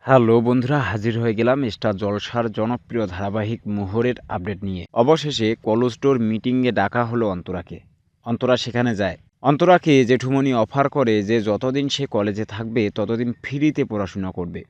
Hello বন্ধুরা, হাজির হয়ে গেলাম স্টার জলসার জনপ্রিয় ধারাবাহিক মোহরের আপডেট নিয়ে। অবশেষে কলস্টোর মিটিংয়ে ডাকা হলো অন্তরাকে। অন্তরা সেখানে যায়। অন্তরাকে জেঠুমনি অফার করে যে যতদিন সে কলেজে থাকবে, ততদিন ফ্রিতে পড়াশোনা করবে।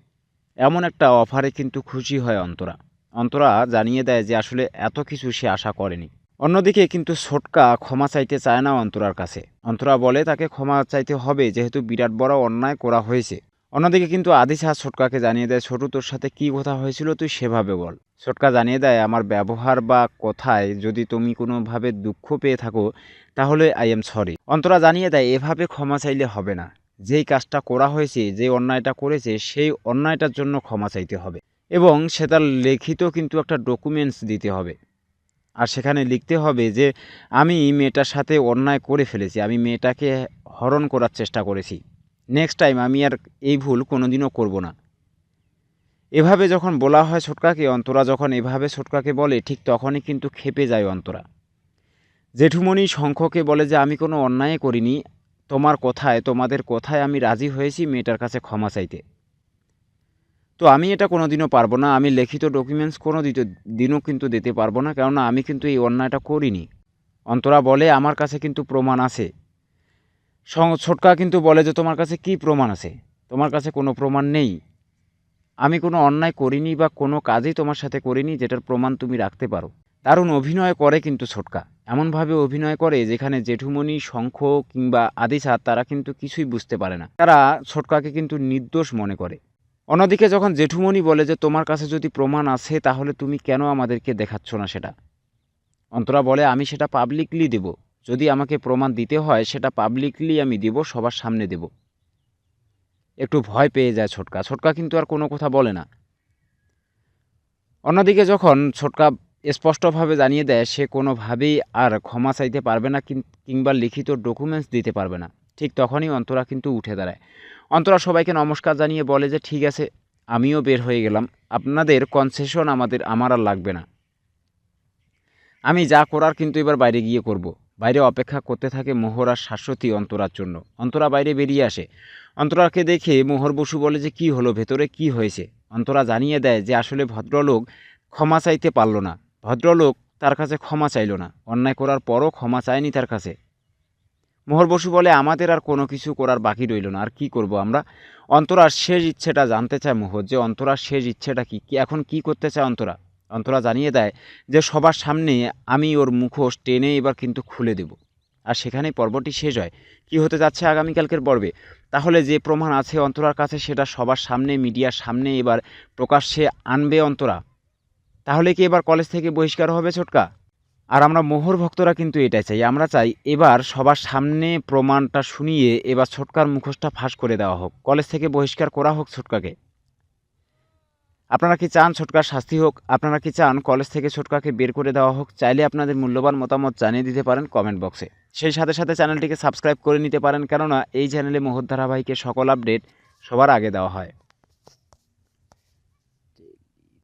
এমন একটা অফারে কিন্তু খুশি হয় অন্তরা। অন্তরা জানিয়ে দেয় যে আসলে এত কিছু সে আশা করেনি। অন্যদিকে কিন্তু ছোটকা ক্ষমা চাইতে চায় না অন্তরার কাছে। অন্তরা বলে, তাকে ক্ষমা চাইতে হবে, যেহেতু বিরাট বড় অন্যায় করা হয়েছে। অন্যদিকে কিন্তু আদিশা ছোটকাকে জানিয়ে দেয়, ছোটু, তোর সাথে কি কথা হয়েছিল তুই সেভাবে বল। ছোটকা জানিয়ে দেয়, আমার ব্যবহার বা কথায় যদি তুমি কোনোভাবে দুঃখ পেয়ে থাকো, তাহলে আই এম সরি অন্তরা জানিয়ে দেয়, এভাবে ক্ষমা চাইলে হবে না। যেই কাজটা করা হয়েছে, যে অন্যায়টা করেছে, সেই অন্যায়টার জন্য ক্ষমা চাইতে হবে এবং সে তার লিখিত কিন্তু একটা ডকুমেন্টস দিতে হবে। আর সেখানে লিখতে হবে যে, আমি মেয়েটার সাথে অন্যায় করে ফেলেছি। আমি মেয়েটাকে হরণ করার চেষ্টা করেছি। নেক্সট টাইম আমি আর এই ভুল কোনোদিনও করব না। এভাবে যখন বলা হয় ছোটকাকে, অন্তরা যখন এভাবে ছোটকাকে বলে, ঠিক তখনই কিন্তু খেপে যায় অন্তরা। জেঠুমণি শঙ্খকে বলে যে, আমি কোনো অন্যায় করিনি। তোমার কথায়, তোমাদের কথায় আমি রাজি হয়েছি মেয়েটার কাছে ক্ষমা চাইতে। তো আমি এটা কোনো দিনও পারব না। আমি লিখিত ডকুমেন্টস কোনো দিনও কিন্তু দিতে পারব না। কেননা আমি কিন্তু এই অন্যায়টা করিনি। অন্তরা বলে, আমার কাছে কিন্তু প্রমাণ আছে। ছোটকা কিন্তু বলে যে তোমার কাছে কি প্রমাণ আছে? তোমার কাছে কোনো প্রমাণ নেই। আমি কোনো অন্যায় করিনি বা কোনো কাজই তোমার সাথে করিনি যেটার প্রমাণ তুমি রাখতে পারো। দারুণ অভিনয় করে কিন্তু ছোটকা। এমনভাবে অভিনয় করে যেখানে জেঠুমণি, শঙ্খ কিংবা আদিসা তারা কিন্তু কিছুই বুঝতে পারে না। তারা ছোটকাকে কিন্তু নির্দোষ মনে করে। অন্যদিকে যখন জেঠুমণি বলে যে তোমার কাছে যদি প্রমাণ আছে, তাহলে তুমি কেন আমাদেরকে দেখাচ্ছ না সেটা? অন্তরা বলে, আমি সেটা পাবলিকলি দেব। যদি আমাকে প্রমাণ দিতে হয়, সেটা পাবলিকলি আমি দেব, সবার সামনে দেব। একটু ভয় পেয়ে যায় ছোটকা। ছোটকা কিন্তু আর কোনো কথা বলে না। অন্যদিকে যখন ছোটকা স্পষ্টভাবে জানিয়ে দেয়, সে কোনোভাবেই আর ক্ষমা চাইতে পারবে না কিংবা লিখিত ডকুমেন্টস দিতে পারবে না। ঠিক তখনই অন্তরা কিন্তু উঠে দাঁড়ায়। অন্তরা সবাইকে নমস্কার জানিয়ে বলে যে, ঠিক আছে, আমিও বের হয়ে গেলাম। আপনাদের কনসেশন আমাদের, আমার আর লাগবে না। আমি যা করার কিন্তু এবার বাইরে গিয়ে করব। বাইরে অপেক্ষা করতে থাকে মোহর আর শাশ্বতী অন্তরার জন্য। অন্তরা বাইরে বেরিয়ে আসে। অন্তরাকে দেখে মোহর বসু বলে যে, কি হলো? ভেতরে কি হয়েছে? অন্তরা জানিয়ে দেয় যে, আসলে ভদ্রলোক ক্ষমা চাইতে পারল না। ভদ্রলোক তার কাছে ক্ষমা চাইলো না। অন্যায় করার পরও ক্ষমা চায়নি তার কাছে। মোহর বসু বলে, আমাদের আর কোনো কিছু করার বাকি রইল না। আর কি করব আমরা? অন্তরার শেষ ইচ্ছেটা জানতে চায় মোহর যে, অন্তরার শেষ ইচ্ছেটা কি এখন কি করতে চায় অন্তরা? অন্তরা জানিয়ে দেয় যে সবার সামনে আমি ওর মুখোশ টেনে এবার কিন্তু খুলে দেব। আর সেখানেই পর্বটি শেষ হয়। কি হতে যাচ্ছে আগামীকালকের পর্বে? তাহলে যে প্রমাণ আছে অন্তরার কাছে সেটা সবার সামনে, মিডিয়ার সামনে এবার প্রকাশ্যে আনবে অন্তরা। তাহলে কি এবার কলেজ থেকে বহিষ্কার হবে ছোটকা? আর আমরা মোহর ভক্তরা কিন্তু এটাই চাই। আমরা চাই এবার সবার সামনে প্রমাণটা শুনিয়ে এবার ছোটকার মুখোশটা ফাঁস করে দেওয়া হোক। কলেজ থেকে বহিষ্কার করা হোক ছোটকাকে। আপনারা কি চান ছোটকার শাস্তি হোক? আপনারা কি চান কলেজ থেকে ছোটকাকে বের করে দেওয়া হোক? চাইলে আপনাদের মূল্যবান মতামত জানিয়ে দিতে পারেন কমেন্ট বক্সে সেই সাথে সাথে চ্যানেলটিকে সাবস্ক্রাইব করে নিতে পারেন, কেননা এই চ্যানেলে মোহর ধারাবাহিকের সকল আপডেট সবার আগে দেওয়া হয়।